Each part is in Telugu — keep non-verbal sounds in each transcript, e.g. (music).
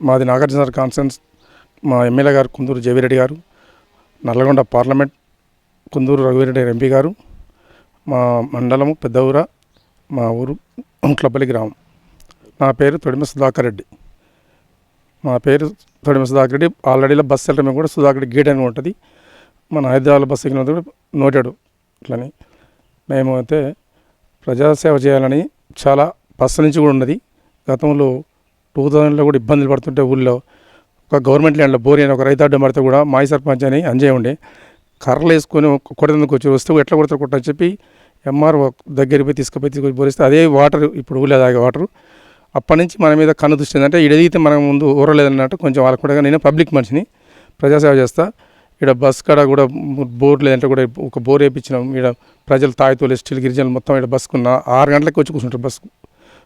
మాది నాగార్జున కాన్ఫరెన్స్ మా ఎమ్మెల్యే గారు కుందూరు జవిరెడ్డి గారు నల్లగొండ పార్లమెంట్ కుందూరు రఘువీరెడ్డి ఎంపీ గారు మా మండలము పెద్దఊర మా ఊరు ఉంట్లపల్లి గ్రామం. నా పేరు తొడిమ సుధాకర్ రెడ్డి. మా పేరు తొడిమ సుధాకర్ రెడ్డి. ఆల్రెడీలో బస్ వెళ్ళడం కూడా సుధాకర్ రెడ్డి గేట్ అని ఉంటుంది. మన హైదరాబాద్ బస్సు ఎక్కిన కూడా నోటాడు అట్లని మేము అయితే ప్రజాసేవ చేయాలని చాలా బస్సు నుంచి కూడా ఉన్నది. గతంలో టూ థౌజండ్లో కూడా ఇబ్బందులు పడుతుంటే ఊళ్ళో ఒక గవర్నమెంట్ ల్యాండ్లో బోరి అని ఒక రైతు అడ్డం పడితే కూడా మాయి సర్పంచ్ అని అంజయ్ ఉండే. కర్రలు వేసుకొని కొడతందుకు వచ్చి వస్తే ఎట్లా కొడతారు కొట్టని చెప్పి ఎంఆర్ఓ దగ్గరికి పోయి తీసుకుపోయి తీసుకొని బోరిస్తే అదే వాటర్ ఇప్పుడు ఊళ్ళో తాగే వాటర్. అప్పటి నుంచి మన మీద కన్ను దృష్టి అంటే ఇడదీతే మనం ముందు ఊరలేదన్నట్టు కొంచెం వాళ్ళకు కూడా నేను పబ్లిక్ మనిషిని ప్రజాసేవ చేస్తా. ఇక్కడ బస్ కాడ కూడా బోర్ లేదంటే కూడా ఒక బోర్ వేయించినాం ఇక్కడ ప్రజలు తాయితోలు ఎస్టీలు గిరిజనులు మొత్తం ఇక్కడ బస్సుకున్న ఆరు గంటలకు వచ్చి కూర్చుంటారు బస్సు.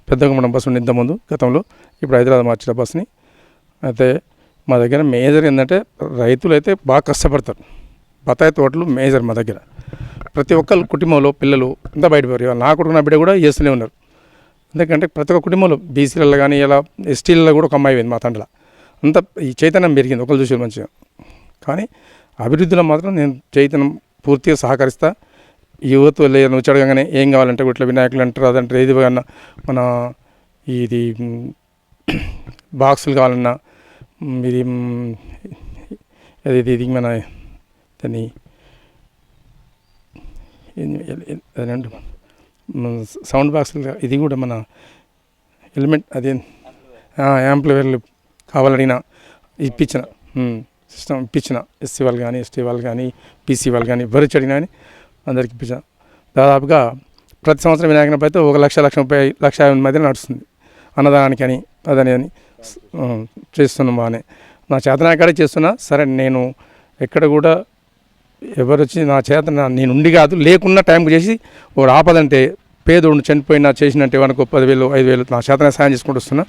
పెద్దగా మనం బస్సు ఉండే ఇంతకుముందు గతంలో. ఇప్పుడు హైదరాబాద్ మార్చిన బస్సుని. అయితే మా దగ్గర మేజర్ ఏంటంటే రైతులు అయితే బాగా కష్టపడతారు. బత్తాయి తోటలు మేజర్ మా దగ్గర. ప్రతి ఒక్కరు కుటుంబంలో పిల్లలు అంతా బయటపోయారు నా కొడుకు నా బిడ్డ కూడా చేస్తూనే ఉన్నారు. ఎందుకంటే ప్రతి ఒక్క కుటుంబంలో బీసీలలో కానీ ఇలా ఎస్టీలలో కూడా ఒక అమ్మాయి పోయింది మా తండ్రిలో. అంత ఈ చైతన్యం పెరిగింది ఒకరు చూసి మంచిగా. కానీ అభివృద్ధిలో మాత్రం నేను చైతన్యం పూర్తిగా సహకరిస్తా. యువత లేదు వచ్చి ఏం కావాలంటే ఇట్లా వినాయకులు అంటారు అదంటారు ఏది కన్నా మన ఇది (clears throat) బాక్సులు కావాలన్నా ఇది అది ఇది ఇది మన దాన్ని సౌండ్ బాక్సులు ఇది కూడా మన ఎలిమెంట్ అదే యాంప్లిఫైర్లు కావాలడిగిన ఇప్పించిన సిస్టమ్ ఇప్పించిన ఎస్సీ వాళ్ళు కానీ ఎస్టీ వాళ్ళు కానీ పీసీ వాళ్ళు కానీ ఎవరు అడిగినా కానీ అందరికి ఇప్పించాం దాదాపుగా ప్రతి సంవత్సరం వినాయకుని అయితే ఒక లక్ష లక్ష ముప్పై లక్ష యాభై మధ్య నడుస్తుంది. అన్నదానానికి అని అదని అని చేస్తున్నాం బాగానే. నా చేతనాకాడే చేస్తున్నా సరే నేను ఎక్కడ కూడా ఎవరు వచ్చి నా చేత నేను ఉండి కాదు లేకున్న టైంకి చేసి ఒక ఆపదంటే పేదోడు చనిపోయినా చేసినట్టు వానికి పదివేలు ఐదు వేలు నా చేతనే సాయం చేసుకుంటూ వస్తున్నా.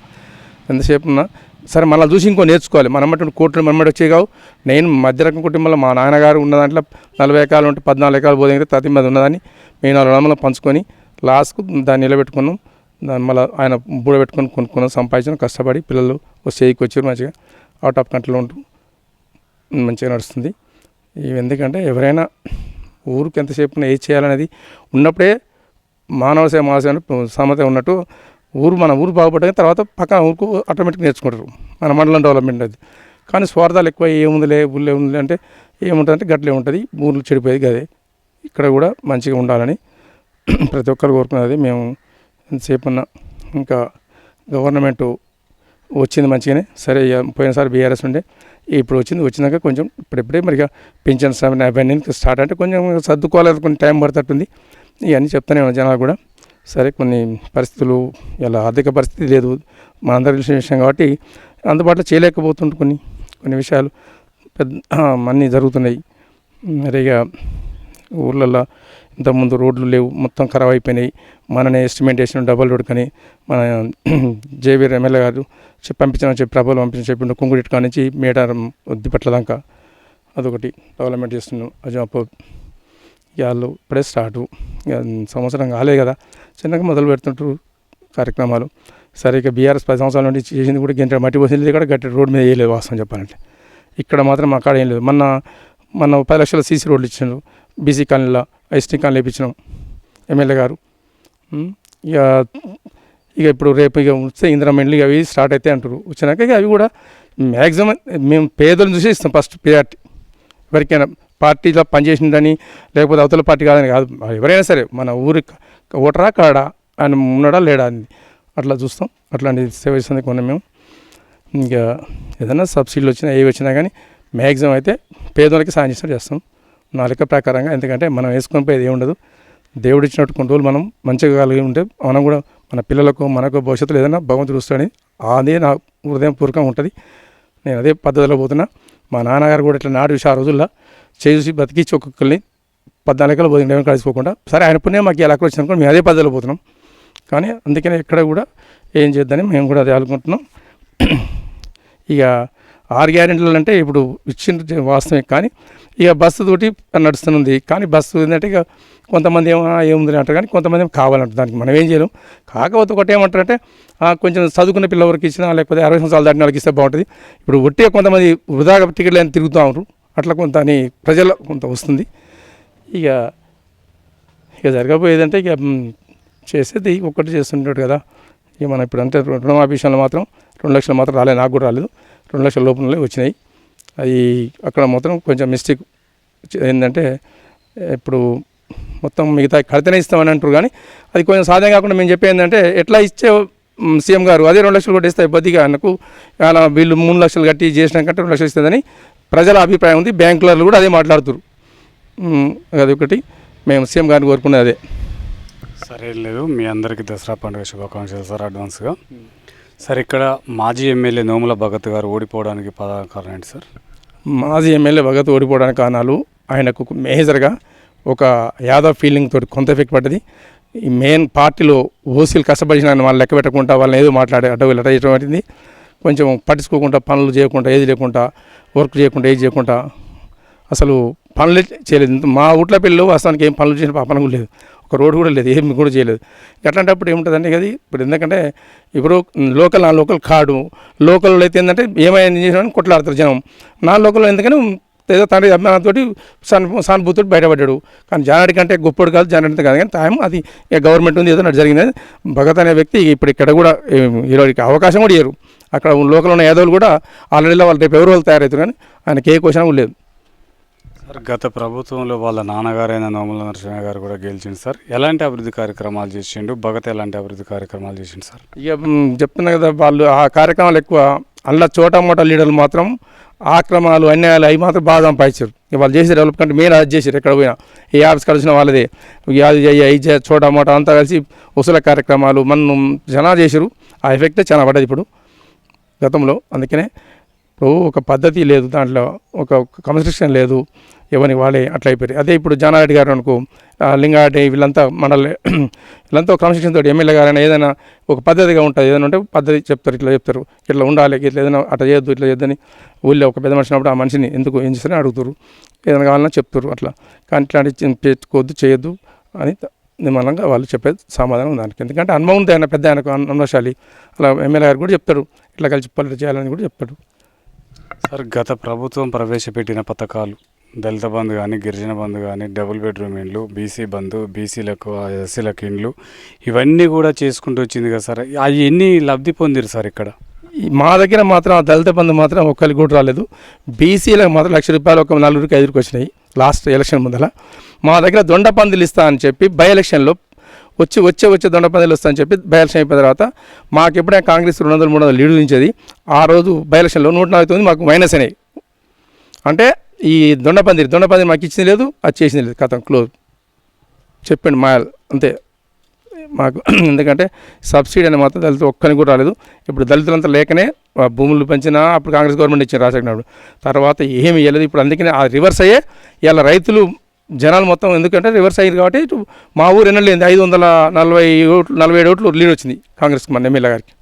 ఎంతసేపు ఉన్నా సరే మళ్ళీ చూసి ఇంకో నేర్చుకోవాలి. మన కోట్లు మన వచ్చేయగావు వచ్చే కావు. నేను మధ్యరకం కుటుంబంలో మా నాన్నగారు ఉన్న దాంట్లో నలభై ఎకరాలు ఉంటే పద్నాలుగు ఎకరాలు పోతే తది మీద ఉన్నదాన్ని మేము నాలుగు వందలు పంచుకొని లాస్ట్కు దాన్ని నిలబెట్టుకున్నాం. దాన్ని మళ్ళీ ఆయన బూడ పెట్టుకొని కొనుక్కున్నాం సంపాదించిన కష్టపడి పిల్లలు ఒక స్టేజ్కి వచ్చారు మంచిగా. అవుట్ ఆఫ్ కంట్రీలో ఉంటూ మంచిగా నడుస్తుంది. ఇవి ఎందుకంటే ఎవరైనా ఊరికి ఎంతసేపు ఏది చేయాలనేది ఉన్నప్పుడే మానవ సేవ మానవ సమత ఉన్నట్టు ఊరు మన ఊరు బాగుపడ్డాక తర్వాత పక్కన ఊరుకు ఆటోమేటిక్ నేర్చుకుంటారు. మన మండలం డెవలప్మెంట్ అది. కానీ స్వార్థాలు ఎక్కువ ఏముందిలే ఊళ్ళో ఏముందిలే అంటే ఏముంటుంది అంటే గట్లే ఉంటుంది. ఊర్లు చెడిపోయేది గదే. ఇక్కడ కూడా మంచిగా ఉండాలని (clears throat) ప్రతి ఒక్కరు కోరుకున్నది. మేము ఎంతసేపు ఉన్నా ఇంకా గవర్నమెంట్ వచ్చింది మంచిగానే. సరే ఇక పోయినసారి బీఆర్ఎస్ ఉండే. ఇప్పుడు వచ్చింది వచ్చినాక కొంచెం ఇప్పుడిప్పుడే మరి ఇక పెన్షన్ అవన్నీ స్టార్ట్ అంటే కొంచెం సర్దుకోవాలి కొన్ని టైం పడుతుంది ఇవన్నీ చెప్తానే జనాలు కూడా. సరే కొన్ని పరిస్థితులు ఇలా ఆర్థిక పరిస్థితి లేదు మనందరి తెలిసిన విషయం కాబట్టి అందుబాటులో చేయలేకపోతుంటు కొన్ని కొన్ని విషయాలు పెద్ద అన్నీ జరుగుతున్నాయి. మరి ఇక ఊర్లలో ఇంతకుముందు రోడ్లు లేవు మొత్తం ఖరాబ్ అయిపోయినాయి. మననే ఎస్టిమేట్ చేసిన డబల్ రోడ్ కానీ మన (clears throat) జేవీర్ ఎమ్మెల్యే గారు చెప్పి పంపించిన చెప్పి ప్రభలు పంపించిన చెప్పిండు కుంగుడిట్ కానించి మేడారం ఉద్దిపట్ల దాకా. అదొకటి. డెవలప్మెంట్ చేస్తున్నాం అజాపూర్ ఇక వాళ్ళు ఇప్పుడే స్టార్టు ఇక సంవత్సరం కాలే కదా. చిన్నగా మొదలు పెడుతుంటారు కార్యక్రమాలు. సరే ఇక బీఆర్ఎస్ పది సంవత్సరాల నుండి చేసింది కూడా గంట మట్టి పోసింది కూడా గట్టి రోడ్డు మీద వేయలేదు వాస్తవం చెప్పాలంటే. ఇక్కడ మాత్రం మా కాడ ఏం లేదు. మొన్న మొన్న పది లక్షల సీసీ రోడ్లు ఇచ్చిండ్రు బీసీ కాలనీలో ఎస్టీ కాలనీ వేయించినాం ఎమ్మెల్యే గారు. ఇక ఇక ఇప్పుడు రేపు ఇక వస్తే ఇందిరా మెండ్లు అవి స్టార్ట్ అయితే అంటారు వచ్చినాక ఇక అవి కూడా మ్యాక్సిమం మేము పేదలను చూసి ఇస్తాం ఫస్ట్ ప్రియారిటీ. ఎవరికైనా పార్టీలో పనిచేసిందని లేకపోతే అవతల పార్టీ కాదని కాదు. ఎవరైనా సరే మన ఊరి ఓటరా కాడా ఆయన ఉన్నాడా లేడా అని అట్లా చూస్తాం. అట్లాంటి సేవ చేస్తుంది కొన్ని మేము. ఇంకా ఏదైనా సబ్సిడీలు వచ్చినా ఏవి వచ్చినా కానీ మ్యాక్సిమం అయితే పేదోళ్ళకి సాయం చేసినట్టు చేస్తాం. నా లెక్క ప్రకారంగా ఎందుకంటే మనం వేసుకొని పోయేది ఏముండదు దేవుడు ఇచ్చినట్టు కొన్ని రోజులు మనం మంచిగా కలిగి ఉంటే మనం కూడా మన పిల్లలకు మనకు భవిష్యత్తులో ఏదైనా భగవంతుడు వస్తాడని అదే నా హృదయపూర్వకంగా ఉంటుంది. నేను అదే పద్ధతిలో పోతున్నా. మా నాన్నగారు కూడా ఇట్లా నాడు ఆ రోజుల్లో చేసి బతికించి ఒక్కొక్కరిని పద్నాలుగు ఎకరాలు పోతుంది కలిసిపోకుండా. సరే ఆయన పుణ్యం మాకు ఎలా వచ్చింది అనుకోండి మేము అదే పద్ధతిలో పోతున్నాం. కానీ అందుకనే ఎక్కడ కూడా ఏం చేద్దని మేము కూడా అదే అనుకుంటున్నాం. (clears throat) ఇక ఆరు గ్యారెంటీలు అంటే ఇప్పుడు ఇచ్చిన వాస్తవమే కానీ ఇక బస్సు తోటి నడుస్తుంది కానీ బస్సు ఏంటంటే ఇక కొంతమంది ఏమో ఏముంది అంటారు కానీ కొంతమంది ఏమో కావాలంటారు. దానికి మనం ఏం చేయలేం. కాకపోతే ఒకటి ఏమంటారంటే "ఆ, కొంచెం చదువుకున్న పిల్లవరికి ఇచ్చినా లేకపోతే అరవై సంవత్సరాలు దాటిన వాళ్ళకి ఇస్తే బాగుంటుంది. ఇప్పుడు ఒట్టిగా కొంతమంది వృధాగా టికెట్లు అని తిరుగుతూ ఉంటారు అట్లా కొంత అని ప్రజల్లో కొంత వస్తుంది. ఇక ఇక జరగబోయేదంటే ఇక చేసేది ఒక్కటి చేస్తుంటాడు కదా. ఇక మనం ఇప్పుడు అంటే రుణమాఫీ విషయంలో మాత్రం రెండు లక్షలు మాత్రం రాలేదు నాకు కూడా రాలేదు. రెండు లక్షల లోపలనే వచ్చినాయి. అది అక్కడ మాత్రం కొంచెం మిస్టేక్ ఏంటంటే ఇప్పుడు మొత్తం మిగతా కడితేనే ఇస్తామని అంటారు కానీ అది కొంచెం సాధ్యం కాకుండా మేము చెప్పేది ఏంటంటే ఎట్లా ఇచ్చే సీఎం గారు అదే రెండు లక్షలు కొట్టేస్తే ఇబ్బందిగా నాకు ఆయన వీళ్ళు మూడు లక్షలు కట్టి చేసినాకంటే రెండు లక్షలు ఇస్తుందని ప్రజల అభిప్రాయం ఉంది బ్యాంకులలో కూడా అదే మాట్లాడుతారు. మ్, అది ఒకటి. మేము సీఎం గారిని కోరుకునేది అదే. సరే లేదు మీ అందరికీ దసరా పండుగ శుభాకాంక్షలు సార్ అడ్వాన్స్గా. సార్ ఇక్కడ మాజీ ఎమ్మెల్యే నోముల భగత్ గారు ఓడిపోవడానికి ప్రధాన కారణం ఏంటి సార్? మాజీ ఎమ్మెల్యే భగత్ ఓడిపోవడానికి కారణాలు ఆయనకు మేజర్గా ఒక యాదవ్ ఫీలింగ్ తోటి కొంత ఎఫెక్ట్ పడ్డది. ఈ మెయిన్ పార్టీలో ఓసీలు కష్టపడిన వాళ్ళు లెక్క పెట్టకుండా వాళ్ళని ఏదో మాట్లాడే అడ్డవి లెట చేయడం కొంచెం పట్టించుకోకుండా పనులు చేయకుండా ఏది లేకుండా వర్క్ చేయకుండా ఏది చేయకుండా అసలు పనులే చేయలేదు. మా ఊట్ల పిల్లలు వాస్తవానికి ఏం పనులు చేసిన పాపన కూడా లేదు. ఒక రోడ్డు కూడా లేదు ఏం కూడా చేయలేదు. అట్లాంటప్పుడు ఏముంటుందంటే అది ఇప్పుడు ఎందుకంటే ఇప్పుడు లోకల్ నా లోకల్ కాడు. లోకల్ అయితే ఏంటంటే ఏమైంది చేసినా కొట్లాడతారు జనం. నా లోకల్ ఎందుకని ఏదో తండ్రి అభిమానంతో సాన్ సానుభూతితో బయటపడ్డాడు. కానీ జానాడి కంటే గొప్పడు కాదు జానాడి కాదు. కానీ టైం అది గవర్నమెంట్ ఉంది ఏదో నాకు జరిగింది. భగత్ అనే వ్యక్తి ఇప్పుడు ఇక్కడ కూడా ఈరోజుకి అవకాశం కూడా ఇయ్యరు. అక్కడ లోకల్ ఉన్న యాదవులు కూడా ఆల్రెడీ వాళ్ళు రేపు ఎవరు వాళ్ళు తయారవుతారు కానీ ఆయనకి ఏ క్వశ్చన్ లేదు. సార్ గత ప్రభుత్వంలో వాళ్ళ నాన్నగారైన నోముల నరసింహ గారు కూడా గెలిచిండు సార్. ఎలాంటి అభివృద్ధి కార్యక్రమాలు చేసిండు? భగత్ ఎలాంటి అభివృద్ధి కార్యక్రమాలు చేసిండు సార్? ఇక చెప్తున్నా కదా వాళ్ళు ఆ కార్యక్రమాలు ఎక్కువ అల్ల చోట మోట లీడర్లు మాత్రం ఆక్రమాలు అన్యాయాలు అవి మాత్రం బాగా సంపాదించారు. ఇక వాళ్ళు చేసే డెవలప్మెంట్ మీరు అది చేసారు ఎక్కడ పోయినా ఏ ఆఫీస్ కలిసిన వాళ్ళదే. అది చేయి అవి చేయి చోట మోట అంతా కలిసి వసూల కార్యక్రమాలు మనం జనా చేసారు ఆ ఎఫెక్టే చాలా పడ్డది ఇప్పుడు. గతంలో. అందుకనే ఇప్పుడు ఒక పద్ధతి లేదు దాంట్లో ఒక కన్స్ట్రక్షన్ లేదు ఎవరిని వాళ్ళే అట్లా అయిపోయారు. అదే ఇప్పుడు జానారెడ్డి గారు అనుకో లింగారెడ్డి వీళ్ళంతా మనల్ని (clears throat) వీళ్ళంతా ఒక క్రమశిక్షణ తోటి ఎమ్మెల్యే గారైనా ఏదైనా ఒక పద్ధతిగా ఉంటుంది ఏదైనా ఉంటే పద్ధతి చెప్తారు ఇట్లా చెప్తారు. ఇట్లా ఉండాలి ఇట్లా ఏదైనా అట్లా చేయొద్దు ఇట్లా చేయొద్దని ఊళ్ళో ఒక పెద్ద మనిషి ఉన్నప్పుడు ఆ మనిషిని ఎందుకు ఏం చేస్తారని అడుగుతారు. ఏదైనా కావాలన్నా చెప్తారు అట్లా. కానీ ఇట్లాంటి పెట్టుకోవద్దు చేయొద్దు అని నిమ్మలంగా వాళ్ళు చెప్పేది సమాధానం దానికి. ఎందుకంటే అనుభవం ఉంది ఆయన పెద్ద ఆయనకు అనుభవశాలి అలా ఎమ్మెల్యే గారు కూడా చెప్తారు. ఇట్లా కలిసి పనులు చేయాలని కూడా చెప్తాడు సార్ గత ప్రభుత్వం ప్రవేశపెట్టిన పథకాలు దళిత బంధు కానీ గిరిజన బంధు కానీ డబుల్ బెడ్రూమ్ ఇండ్లు బీసీ బంధు బీసీలకు ఎస్సీలకు ఇండ్లు ఇవన్నీ కూడా చేసుకుంటూ వచ్చింది కదా సార్. అవి ఎన్ని లబ్ధి పొందిరు సార్ ఇక్కడ? మా దగ్గర మాత్రం ఆ దళిత బంధు మాత్రం ఒక్కరికి కూడా రాలేదు. బీసీలకు మాత్రం లక్ష రూపాయలు ఒక నలుగురికి ఐదుగురికి వచ్చినాయి లాస్ట్ ఎలక్షన్ ముందల. మా దగ్గర దొండ పందులు ఇస్తా అని చెప్పి బై ఎలక్షన్లో వచ్చి వచ్చే వచ్చే దొండ పందులు ఇస్తా అని చెప్పి బై ఎలక్షన్ అయిపోయిన తర్వాత మాకు ఎప్పుడైనా కాంగ్రెస్ రెండు వందలు మూడు వందలు లీడ్ ఉంచేది ఆ రోజు బై ఎలక్షన్లో నూట నలభై తొమ్మిది మాకు మైనస్ అయినాయి. అంటే ఈ దొండ పందిరి దొండ పందిరి మాకు ఇచ్చింది లేదు అది చేసింది లేదు. కథం క్లోజ్. చెప్పండి మా అంతే. మాకు (clears throat) ఎందుకంటే సబ్సిడీ అని మాత్రం దళితులు ఒక్కని కూడా రాలేదు. ఇప్పుడు దళితులంతా లేకనే భూములు పెంచినా అప్పుడు కాంగ్రెస్ గవర్నమెంట్ ఇచ్చింది రాజకీయ తర్వాత ఏమి ఇవ్వలేదు ఇప్పుడు అందుకనే ఆ రివర్స్ అయ్యే ఇలా రైతులు జనాలు మొత్తం ఎందుకంటే రివర్స్ అయ్యారు కాబట్టి మా ఊరు ఎన్నలేదు ఐదు వందల నలభై ఓట్లు నలభై ఏడు ఓట్లు లీడ్ వచ్చింది కాంగ్రెస్ మన ఎమ్మెల్యే గారికి.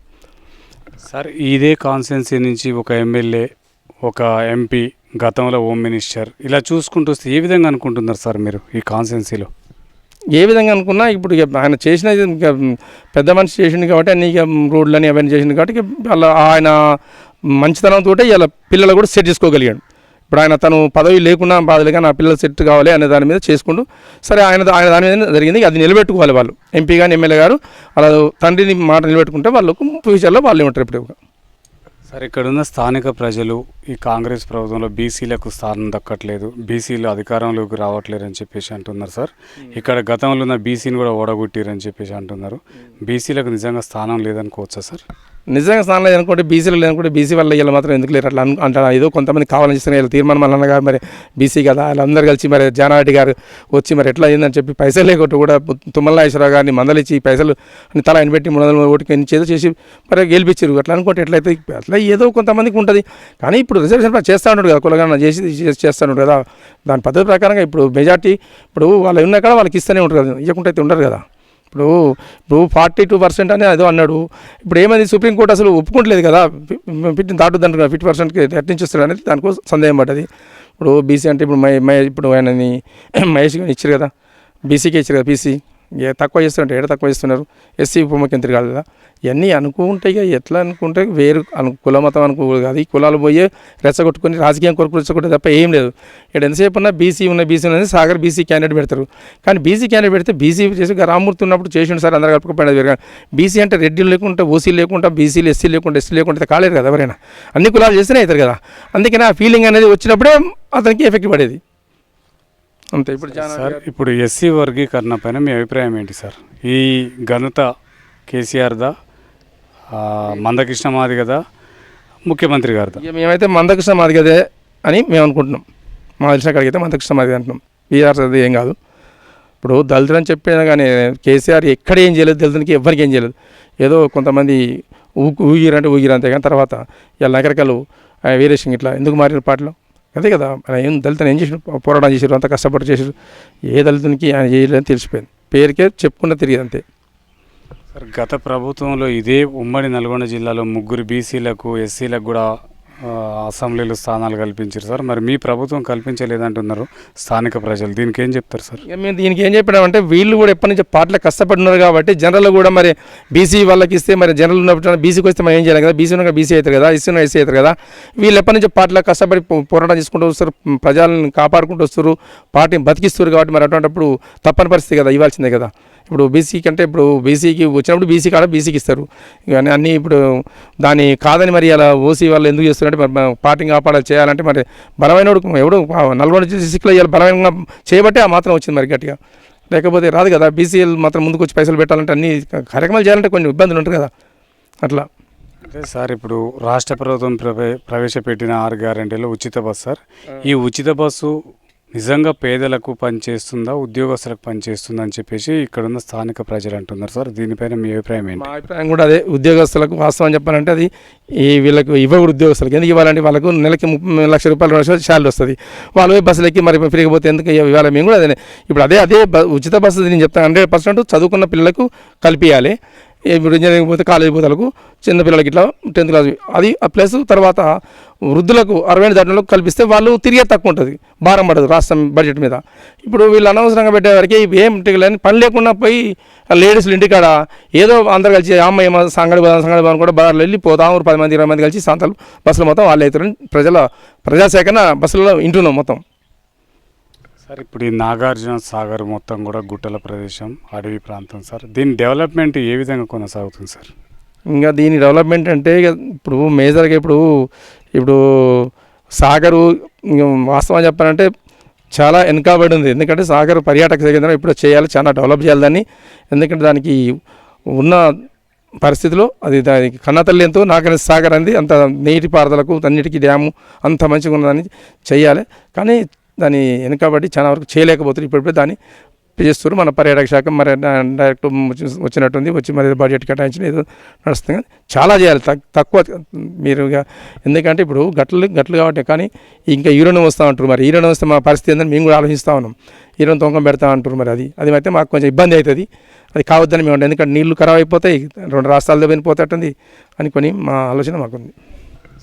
సార్ ఇదే కాన్స్టిట్యున్సీ నుంచి ఒక ఎమ్మెల్యే ఒక ఎంపీ గతంలో హోమ్ మినిస్టర్ ఇలా చూసుకుంటూ వస్తే ఏ విధంగా అనుకుంటున్నారు సార్ మీరు ఈ కాన్స్టిట్యున్సీలో? ఏ విధంగా అనుకున్నా ఇప్పుడు ఆయన చేసినది పెద్ద మనిషి చేసింది కాబట్టి అన్ని రోడ్లని అవన్నీ చేసింది కాబట్టి అలా ఆయన మంచితనంతో ఇలా పిల్లలు కూడా సెట్ చేసుకోగలిగాడు. ఇప్పుడు ఆయన తను పదవి లేకున్నా బాధలుగా నా పిల్లలు సెట్ కావాలి అనే దాని మీద చేసుకుంటూ సరే ఆయన ఆయన దాని మీద జరిగింది. అది నిలబెట్టుకోవాలి వాళ్ళు. ఎంపీ కానీ ఎమ్మెల్యే గారు అలా తండ్రిని మాట నిలబెట్టుకుంటే వాళ్ళకు ఫ్యూచర్లో వాళ్ళు ఉంటారు ఇప్పుడు? సార్ ఇక్కడ ఉన్న స్థానిక ప్రజలు ఈ కాంగ్రెస్ ప్రభుత్వంలో బీసీలకు స్థానం దక్కట్లేదు బీసీలు అధికారంలోకి రావట్లేరు అని చెప్పేసి అంటున్నారు సార్. ఇక్కడ గతంలో ఉన్న బీసీని కూడా ఓడగొట్టిరని చెప్పేసి అంటున్నారు. బీసీలకు నిజంగా స్థానం లేదనుకోవచ్చా సార్? నిజంగా స్నానం లేదనుకుంటే బీసీలో లేదనుకుంటే బీసీ వల్ల వీళ్ళు మాత్రం ఎందుకు లేరు? అట్లా అంటారు ఏదో కొంతమంది కావాలని చేస్తున్న వీళ్ళు తీర్మానం అన్నగా మరి బీసీ కదా వాళ్ళందరూ కలిసి మరి జానారెడ్డి గారు వచ్చి మరి ఎట్లా అయిందని చెప్పి పైసలు లేకొట్టు కూడా తుమ్మలనాగేశ్వరరావు గారిని మందలిచ్చి పైసలు అని తల ఎనిపెట్టి పెట్టి మూడు వందల ఓటుకి ఎన్ని చేదో చేసి మరి గెలిపించారు. అట్లా అనుకుంటే ఎట్లయితే అట్లా ఏదో కొంతమందికి ఉంటుంది. కానీ ఇప్పుడు రిజర్వేషన్ చేస్తూ ఉంటాడు కదా కులగాన చేసి చేసి చేస్తూ కదా. దాని పద్ధతి ప్రకారంగా ఇప్పుడు మెజార్టీ ఇప్పుడు వాళ్ళు ఉన్న కాడ వాళ్ళకి ఇస్తూనే ఉంటారు కదా. ఇవ్వకుండా అయితే ఉండరు కదా. ఇప్పుడు ఇప్పుడు ఫార్టీ టూ పర్సెంట్ అని ఏదో అన్నాడు. ఇప్పుడు ఏమైంది? సుప్రీంకోర్టు అసలు ఒప్పుకుంటలేదు కదా. ఫిఫ్టీ దాటు దాంట్లో ఫిఫ్టీ పర్సెంట్కి ఎట్నుంచి అనేది దానికోసం సందేహం పడ్డది. ఇప్పుడు బీసీ అంటే ఇప్పుడు మహే మై ఇప్పుడు ఆయనని (clears throat) మహేష్ గారిని ఇచ్చారు కదా. బీసీకి ఇచ్చారు కదా బీసీ. ఏ తక్కువ చేస్తుంటే ఏడ తక్కువ చేస్తున్నారు? ఎస్సీ ఉప ముఖ్యమంత్రి కాదు కదా. ఇవన్నీ అనుకుంటే ఇక ఎట్లా అనుకుంటే వేరు అను కుల మతం అనుకో కాదు. ఈ కులాలు పోయి రెచ్చగొట్టుకుని రాజకీయం కొరకు రెచ్చగొట్టే తప్ప ఏం లేదు. ఇక్కడ ఎంతసేపు ఉన్నా బీసీ ఉన్న బీసీ ఉన్నది సాగర్ బీసీ క్యాండిడేట్ పెడతారు. కానీ బీసీ క్యాండిడేట్ పెడితే బీసీ చేసి రామూర్తి ఉన్నప్పుడు చేసిండు సార్ అందరూ కలుపుకపోయినా వేరు బీసీ అంటే రెడ్డిలు లేకుండా ఓసీ లేకుండా బీసీలు ఎస్సీ లేకుండా ఎస్సీ లేకుండా కాలేదు కదా ఎవరైనా. అన్ని కులాలు చేస్తేనే అవుతారు కదా. అందుకని ఆ ఫీలింగ్ అనేది వచ్చినప్పుడే అతనికి ఎఫెక్ట్ పడేది. అంతే ఇప్పుడు సార్ ఇప్పుడు ఎస్సీ వర్గీకరణ పైన మీ అభిప్రాయం ఏంటి సార్? ఈ ఘనత కేసీఆర్దా మందకృష్ణ మాదిగదా ముఖ్యమంత్రి గారిదా ఇక మేమైతే మందకృష్ణ మాదిగదే అని మేము అనుకుంటున్నాం. మా తెలిసిన కాడికి అయితే మందకృష్ణ మాదిగ అంటున్నాం. బీఆర్ అది ఏం కాదు. ఇప్పుడు దళితులు అని చెప్పినా కానీ కేసీఆర్ ఎక్కడ ఏం చేయలేదు దళితునికి ఎవరికి ఏం చేయలేదు. ఏదో కొంతమంది ఊగు ఊగిరంటే ఊగిరు అంతే కానీ తర్వాత ఇలా నగరకాలు వీరేసింగ్ ఇట్లా ఎందుకు మారిన పాటలు అదే కదా. ఆయన ఏం దళితుని ఏం చేసారు పోరాటం చేసారు అంత కష్టపడి చేసారు ఏ దళితునికి ఆయన చేయలేదని తెలిసిపోయింది. పేరుకే చెప్పుకున్న తిరిగి అంతే. గత ప్రభుత్వంలో ఇదే ఉమ్మడి నల్గొండ జిల్లాలో ముగ్గురు బీసీలకు ఎస్సీలకు కూడా అసెంబ్లీలో స్థానాలు కల్పించారు సార్. మరి మీ ప్రభుత్వం కల్పించలేదంటున్నారు స్థానిక ప్రజలు. దీనికి ఏం చెప్తారు సార్? మేము దీనికి ఏం చెప్పినామంటే వీళ్ళు కూడా ఎప్పటి నుంచి పాటలు కష్టపడినారు కాబట్టి జనరల్ కూడా మరి బీసీ వాళ్ళకి ఇస్తే మరి జనరల్ ఉన్నప్పుడు బీసీకి వస్తే మనం ఏం చేయాలి కదా? బీసీ ఉన్న బీసీ అవుతారు కదా? ఎస్సీ ఉన్న ఎస్సీ అవుతారు కదా? వీళ్ళు ఎప్పటి నుంచి పాటలు కష్టపడి పోరాటం చేసుకుంటూ వస్తారు ప్రజలను కాపాడుకుంటూ వస్తారు పార్టీని బతికిస్తారు కాబట్టి మరి అటువంటిప్పుడు తప్పని పరిస్థితి కదా ఇవ్వాల్సిందే కదా? ఇప్పుడు బీసీకి అంటే ఇప్పుడు బీసీకి వచ్చినప్పుడు బీసీ కాడ బీసీకి ఇస్తారు. కానీ అన్నీ ఇప్పుడు దాన్ని కాదని మరి అలా ఓసీ వాళ్ళు ఎందుకు చేస్తారు మరి మన పార్టీని కాపాడాలి చేయాలంటే మరి బలమైన ఎవడు నల్గొండ డిస్టిక్లో ఇవాళ బలమైన చేయబట్టే ఆ మాత్రం వచ్చింది మరి గట్టిగా. లేకపోతే రాదు కదా బీసీఎల్ మాత్రం ముందుకు వచ్చి పైసలు పెట్టాలంటే అన్ని కార్యక్రమాలు చేయాలంటే కొన్ని ఇబ్బందులు ఉంటాయి కదా. అట్లా. అంటే సార్ ఇప్పుడు రాష్ట్ర ప్రభుత్వం ప్రవే ప్రవేశపెట్టిన ఆరు గ్యారంటీలో ఉచిత బస్సు సార్. ఈ ఉచిత బస్సు నిజంగా పేదలకు పనిచేస్తుందా ఉద్యోగస్తులకు పనిచేస్తుందా అని చెప్పేసి ఇక్కడున్న స్థానిక ప్రజలు అంటున్నారు సార్. దీనిపైన మీ అభిప్రాయం ఏంటి? మా అభిప్రాయం కూడా అదే. ఉద్యోగస్తులకు వాస్తవం చెప్పాలంటే అది ఈ వీళ్ళకు ఇవ్వకూడదు ఉద్యోగస్తులకు. ఎందుకు ఇవ్వాలంటే వాళ్ళకు నెలకి ముప్పై లక్ష రూపాయలు రెండు లక్షలు శాలరీ వస్తుంది. వాళ్ళు పోయి బస్సులు ఎక్కి మరి ఫ్రీగా పోతే ఎందుకు ఇవ్వాలి? మేము కూడా అదే ఇప్పుడు అదే అదే ఉచిత బస్సు నేను చెప్తాను. హండ్రెడ్ పర్సెంట్ చదువుకున్న పిల్లలకు కల్పించాలి ఇప్పుడు ఇంజనీరింగ్ పోతే కాలేజీ పోతలకు చిన్న పిల్లలకి ఇట్లా టెన్త్ క్లాస్ అది ప్లస్ తర్వాత వృద్ధులకు అరవై దాటిలో కల్పిస్తే వాళ్ళు తిరిగే తక్కువ ఉంటుంది. భారం పడదు రాష్ట్రం బడ్జెట్ మీద. ఇప్పుడు వీళ్ళు అనవసరంగా పెట్టేవారికి ఏం లేని పని లేకుండా పోయి లేడీస్లు ఇంటికాడ ఏదో అందరు కలిసి అమ్మాయి సంగడి పోదాం సంగడి పోదాం కూడా బజార్లో వెళ్ళి పోతాం పది మంది ఇరవై మంది కలిసి సంతలు బస్సులు మొత్తం వాళ్ళు అవుతారు. ప్రజల ప్రజాసేకరణ బస్సులలో ఇంటున్నాం మొత్తం. సార్ ఇప్పుడు ఈ నాగార్జున సాగర్ మొత్తం కూడా గుట్టల ప్రదేశం అడవి ప్రాంతం సార్. దీని డెవలప్మెంట్ ఏ విధంగా కొనసాగుతుంది సార్? ఇంకా దీని డెవలప్మెంట్ అంటే ఇక ఇప్పుడు మేజర్గా ఇప్పుడు ఇప్పుడు సాగరు వాస్తవం చెప్పాలంటే చాలా వెనుకబడి ఉంది. ఎందుకంటే సాగర్ పర్యాటక కేంద్రం ఇప్పుడు చేయాలి చాలా డెవలప్ చేయాలి దాన్ని. ఎందుకంటే దానికి ఉన్న పరిస్థితిలో అది దానికి కన్నతల్లి ఎంతో నాగరి సాగర్ అంది. అంత నీటి పారుదలకు అన్నిటికీ డ్యాము అంత మంచిగా ఉన్నదని చేయాలి. కానీ దాని వెనుకబడి చాలా వరకు చేయలేకపోతున్నారు. ఇప్పుడిప్పుడే దాన్ని చేస్తారు మన పర్యాటక శాఖ మరి డైరెక్ట్ వచ్చినట్టుంది. వచ్చి మరి బడ్జెట్ కేటాయించిన ఏదో నడుస్తుంది చాలా చేయాలి. తక్- తక్కువ మీరు ఇక ఎందుకంటే ఇప్పుడు గట్లు గట్లు కాబట్టి కానీ ఇంకా హీరోని వస్తూ ఉంటారు మరి. హీరోని వస్తే మా పరిస్థితి ఏందని మేము కూడా ఆలోచిస్తూ ఉన్నాం. హీరోని తొంగం పెడతా అంటారు మరి అది. అది అయితే మాకు కొంచెం ఇబ్బంది అవుతుంది. అది కావద్దని మేము ఎందుకంటే నీళ్ళు ఖరాబ్ అయిపోతాయి. రెండు రాష్ట్రాలతో అని అనుకొని మా ఆలోచన మాకుంది.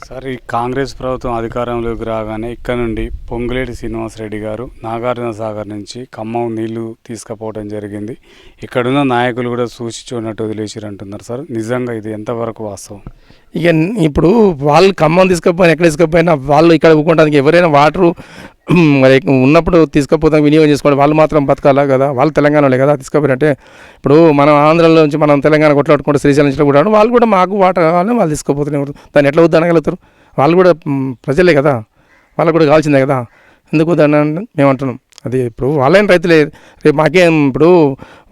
సార్ ఈ కాంగ్రెస్ ప్రభుత్వం అధికారంలోకి రాగానే ఇక్కడ నుండి పొంగులేటి శ్రీనివాసరెడ్డి గారు నాగార్జున సాగర్ నుంచి ఖమ్మం నీళ్ళు తీసుకుపోవడం జరిగింది. ఇక్కడున్న నాయకులు కూడా సూచి చూడనట్టు వదిలేసారు అంటున్నారు సార్. నిజంగా ఇది ఎంతవరకు వాస్తవం? ఇక ఇప్పుడు వాళ్ళు ఖమ్మం తీసుకపోయినా ఎక్కడ తీసుకపోయినా వాళ్ళు ఇక్కడ ఊకుంటానికి ఎవరైనా వాటరు మరి ఉన్నప్పుడు తీసుకపోతాం వినియోగం చేసుకోవాలి. వాళ్ళు మాత్రం బతకాలా కదా? వాళ్ళు తెలంగాణలో కదా తీసుకుపోయినట్టే? ఇప్పుడు మనం ఆంధ్రలో నుంచి మనం తెలంగాణ కొట్లాడుకుంటే శ్రీశైలం నుంచి కూడా వాళ్ళు కూడా మాకు వాటర్ కావాలని వాళ్ళు తీసుకుపోతున్నారు దాన్ని ఎట్లా వద్దనగలుగుతారు వాళ్ళు కూడా ప్రజలే కదా? వాళ్ళకు కూడా కావాల్సిందే కదా? ఎందుకు వద్దన మేము అంటున్నాం. అది ఇప్పుడు వాళ్ళైన రైతులే. రేపు మాకేం ఇప్పుడు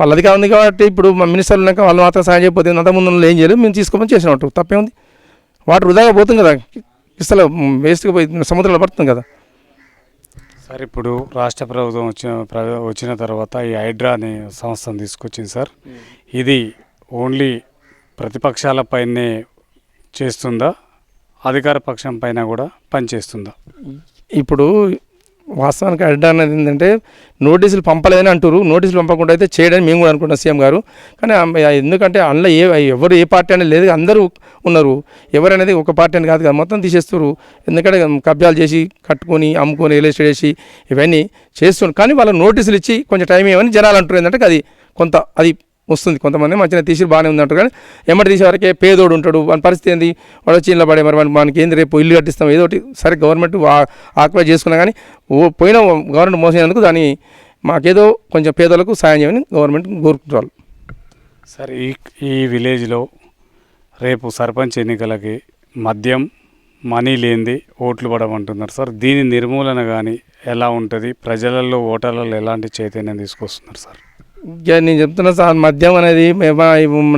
వాళ్ళ అధికారం ఉంది కాబట్టి ఇప్పుడు మా మినిస్టర్లు ఉన్నాక వాళ్ళు మాత్రం సాయం చేయకపోతే అంతకుముందు వాళ్ళు ఏం చేయలేదు మేము తీసుకోమని చేసినట్టు. తప్పేముంది? వాటర్ వృధాగా పోతుంది కదా? ఇస్తలో వేస్ట్గా పోయి సముద్రంలో పడుతుంది కదా? సార్ ఇప్పుడు రాష్ట్ర ప్రభుత్వం వచ్చిన ప్ర- వచ్చిన తర్వాత ఈ హైడ్రా అనే సంస్థను తీసుకొచ్చింది సార్. ఇది ఓన్లీ ప్రతిపక్షాలపైనే చేస్తుందా? అధికార పక్షం పైన కూడా పనిచేస్తుందా? ఇప్పుడు వాస్తవానికి అడ్డా అనేది ఏంటంటే నోటీసులు పంపలేదని అంటారు నోటీసులు పంపకుండా అయితే చేయడని మేము కూడా అనుకుంటాం సీఎం గారు. కానీ ఎందుకంటే అందులో ఏ ఎవరు ఏ పార్టీ అనేది లేదు అందరూ ఉన్నారు. ఎవరనేది ఒక పార్టీ అని కాదు కదా మొత్తం తీసేస్తారు ఎందుకంటే కబ్జాలు చేసి కట్టుకొని అమ్ముకొని రియల్ ఎస్టేట్ చేసి ఇవన్నీ చేస్తున్నారు. కానీ వాళ్ళ నోటీసులు ఇచ్చి కొంచెం టైం ఇవ్వని జనాలు అంటారు ఏంటంటే అది కొంత అది వస్తుంది. కొంతమంది మంచిగా తీసి బాగానే ఉంది అంటారు. కానీ ఎమ్మటి తీసేవరకే పేదోడు ఉంటాడు. వాని పరిస్థితి ఏంది? వాడు వచ్చి ఇంట్లో పడే మరి వానికి- మనకి ఏంది? రేపు ఇల్లు కట్టిస్తాం. ఏదో ఒకటి సరే గవర్నమెంట్ ఆక్యుపై చేసుకున్నా కానీ ఓ పోయిన గవర్నమెంట్ మోసేందుకు దాన్ని మాకేదో కొంచెం పేదలకు సాయం చేయమని గవర్నమెంట్ కోరుకుంటారు సార్ ఈ ఈ విలేజ్లో రేపు సర్పంచ్ ఎన్నికలకి మద్యం మనీ లేనిది ఓట్లు పడమంటున్నారు. సార్ దీని నిర్మూలన కానీ ఎలా ఉంటుంది? ప్రజలలో ఓటర్లలో ఎలాంటి చైతన్యం తీసుకొస్తున్నారు సార్? నేను చెప్తున్నా సార్ మద్యం అనేది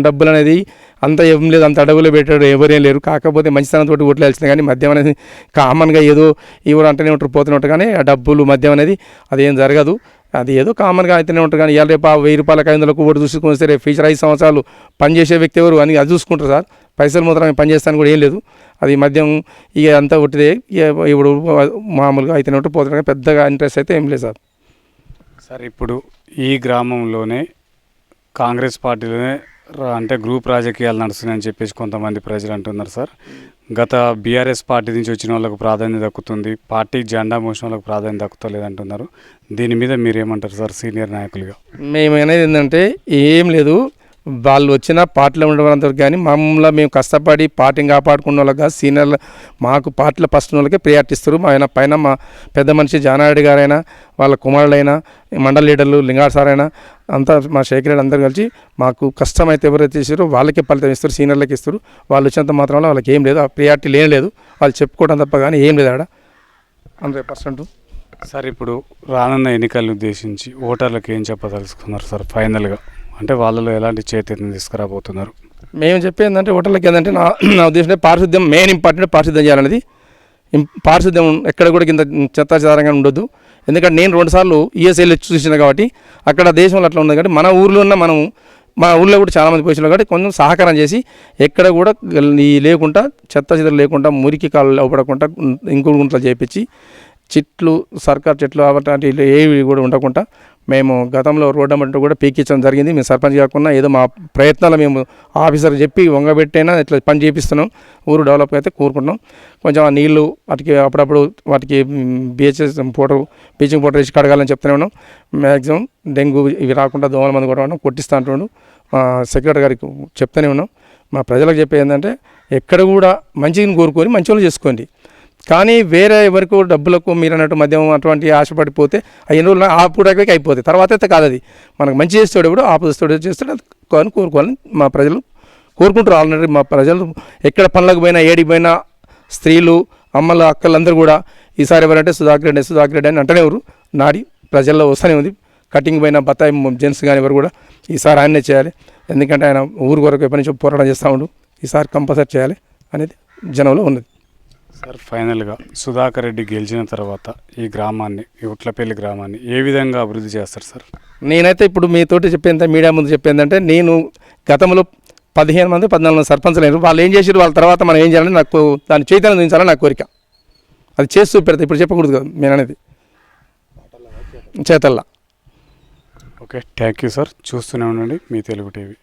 డబ్బులు అనేది అంత ఏం లేదు అంత అడవులు పెట్టాడు ఎవరేం లేరు. కాకపోతే మంచితనంతో ఓట్లు వేయాల్సింది కానీ మద్యం అనేది కామన్గా ఏదో ఎవరు అంటేనే ఉంటారు పోతూనే ఉంటారు. కానీ ఆ డబ్బులు మద్యం అనేది అది ఏం జరగదు. అది ఏదో కామన్గా అయితేనే ఉంటారు. కానీ ఇవాళ రేపు ఆ వెయ్యి రూపాయలకి ఐదు వందలకు ఓటు చూసుకొని సరే ఫ్యూచర్ ఐదు సంవత్సరాలు పనిచేసే వ్యక్తి ఎవరు అని అది చూసుకుంటారు సార్. పైసలు మాత్రం పని చేస్తాను కూడా ఏం లేదు. అది మద్యం ఇక అంతా ఒకటిదే ఇక ఇప్పుడు మామూలుగా అయితేనే ఉంటే పోతున్నారు కానీ పెద్దగా ఇంట్రెస్ట్ అయితే ఏం లేదు సార్. సార్ ఇప్పుడు ఈ గ్రామంలోనే కాంగ్రెస్ పార్టీలోనే అంటే గ్రూప్ రాజకీయాలు నడుస్తున్నాయని చెప్పేసి కొంతమంది ప్రజలు అంటున్నారు సార్. గత బీఆర్ఎస్ పార్టీ నుంచి వచ్చిన వాళ్ళకు ప్రాధాన్యత దక్కుతుంది పార్టీ జెండా మోసిన వాళ్ళకు ప్రాధాన్యత దక్కుతలేదు అంటున్నారు. దీని మీద మీరేమంటారు సార్ సీనియర్ నాయకులుగా? మేము అనేది ఏంటంటే ఏం లేదు వాళ్ళు వచ్చిన పార్టీలో ఉండేవారందరికి కానీ మమ్మల్ని మేము కష్టపడి పార్టీని కాపాడుకున్న వాళ్ళగా సీనియర్లు మాకు పార్టీలో ఫస్ట్ ఉన్న వాళ్ళకే ప్రియారిటీ మా ఆయన పైన మా పెద్ద మనిషి జానారెడ్డి గారైనా వాళ్ళ కుమారుడైనా మండల లీడర్లు లింగాడు సార్ అయినా అంతా మా శేఖరేడు అందరూ కలిసి మాకు కష్టమైతే ఎవరైతే చేసారో వాళ్ళకే ఫలితం ఇస్తారు సీనియర్లకి ఇస్తారు. వాళ్ళు వచ్చినంత మాత్రం వాళ్ళకి ఏం లేదు ఆ ప్రియారిటీ లేని లేదు. వాళ్ళు చెప్పుకోవడం తప్ప కానీ ఏం లేదు ఆడ. Hundred percent. సార్ ఇప్పుడు రానున్న ఎన్నికలను ఉద్దేశించి ఓటర్లకు ఏం చెప్పదలుచుకున్నారు సార్ ఫైనల్గా? అంటే వాళ్ళలో ఎలాంటి చైతన్యం తీసుకురాబోతున్నారు? మేము చెప్పేది ఏంటంటే హోటళ్ళకి ఏంటంటే నా నా ఉద్దేశం పారిశుద్ధ్యం మెయిన్ ఇంపార్టెంట్ పారిశుద్ధ్యం చేయాలనేది. పారిశుద్ధ్యం ఎక్కడ కూడా కింద చెత్త చెదారంగా ఉండొద్దు. ఎందుకంటే నేను రెండుసార్లు ఈఎస్ఐలు వచ్చి చూసిన కాబట్టి అక్కడ దేశంలో అట్లా ఉంది కాబట్టి మన ఊర్లో ఉన్న మనం మా ఊళ్ళో కూడా చాలామంది పోయిన కాబట్టి కొంచెం సహకారం చేసి ఎక్కడ కూడా ఈ లేకుండా చెత్త చెదలు లేకుండా మురికి కాళ్ళు లోపడకుండా ఇంకుడు గుంటలు చేపించి చెట్లు సర్కార్ చెట్లు అట్లాంటి ఏవి కూడా ఉండకుండా మేము గతంలో రోడ్డు అమ్మటం కూడా పీకించడం జరిగింది. మేము సర్పంచ్ కాకుండా ఏదో మా ప్రయత్నాలు మేము ఆఫీసర్ చెప్పి వంగబెట్టైనా ఇట్లా పని చేపిస్తున్నాం. ఊరు డెవలప్ అయితే కోరుకుంటున్నాం. కొంచెం ఆ నీళ్ళు వాటికి అప్పుడప్పుడు వాటికి బీచెస్ ఫోటో బ్లీచింగ్ ఫోటో వేసి కడగాలని చెప్తూనే ఉన్నాం. మ్యాక్సిమం డెంగ్యూ ఇవి రాకుండా దోమల మంది కూడా ఉన్నాం కొట్టిస్తూ అంటున్నాడు మా సెక్రటరీ గారికి చెప్తూనే ఉన్నాం. మా ప్రజలకు చెప్పేది ఏంటంటే ఎక్కడ కూడా మంచిని కోరుకొని మంచి వాళ్ళు చేసుకోండి. కానీ వేరే ఎవరికి డబ్బులకు మీరు అన్నట్టు మద్యం అటువంటి ఆశపడిపోతే ఎన్ని రోజులు ఆపుకోవడానికి అయిపోతాయి. తర్వాత అయితే కాదు అది. మనకు మంచి చేస్తాడు ఇప్పుడు ఆపదిస్తాడు చేస్తాడు చేస్తాడు కానీ కోరుకోవాలని మా ప్రజలు కోరుకుంటారు ఆల్రెడీ. మా ప్రజలు ఎక్కడ పనులకు పోయినా ఏడికి పోయినా స్త్రీలు అమ్మలు అక్కలు అందరూ కూడా ఈసారి ఎవరంటే సుధాకర్ రెడ్డి సుధాకర్ రెడ్డి అని అంటనే ఎవరు నాడి ప్రజల్లో వస్తూనే ఉంది. కటింగ్ పోయిన బత్తాయి జెంట్స్ కానీ ఎవరు కూడా ఈసారి ఆయనే చేయాలి. ఎందుకంటే ఆయన ఊరు కొరకు ఎప్పటి నుంచో పోరాటం చేస్తూ ఉండు. ఈసారి కంపల్సరీ చేయాలి అనేది జనంలో ఉన్నది. సార్ ఫైనల్గా సుధాకర్ రెడ్డి గెలిచిన తర్వాత ఈ గ్రామాన్ని ఈ ఉట్లపల్లి గ్రామాన్ని ఏ విధంగా అభివృద్ధి చేస్తారు సార్? నేనైతే ఇప్పుడు మీతోటి చెప్పేంత మీడియా ముందు చెప్పేందంటే నేను గతంలో పదిహేను మంది పద్నాలుగు మంది సర్పంచ్ లేరు. వాళ్ళు ఏం చేసారు వాళ్ళ తర్వాత మనం ఏం చేయాలని నాకు దాని చైతన్యం దించాలని నా కోరిక. అది చేసి చూపెడతా. ఇప్పుడు చెప్పకూడదు కదా నేను అనేది. చేతల్లా. Okay thank you sir. చూస్తూనే ఉండండి మీ తెలుగు టీవీ.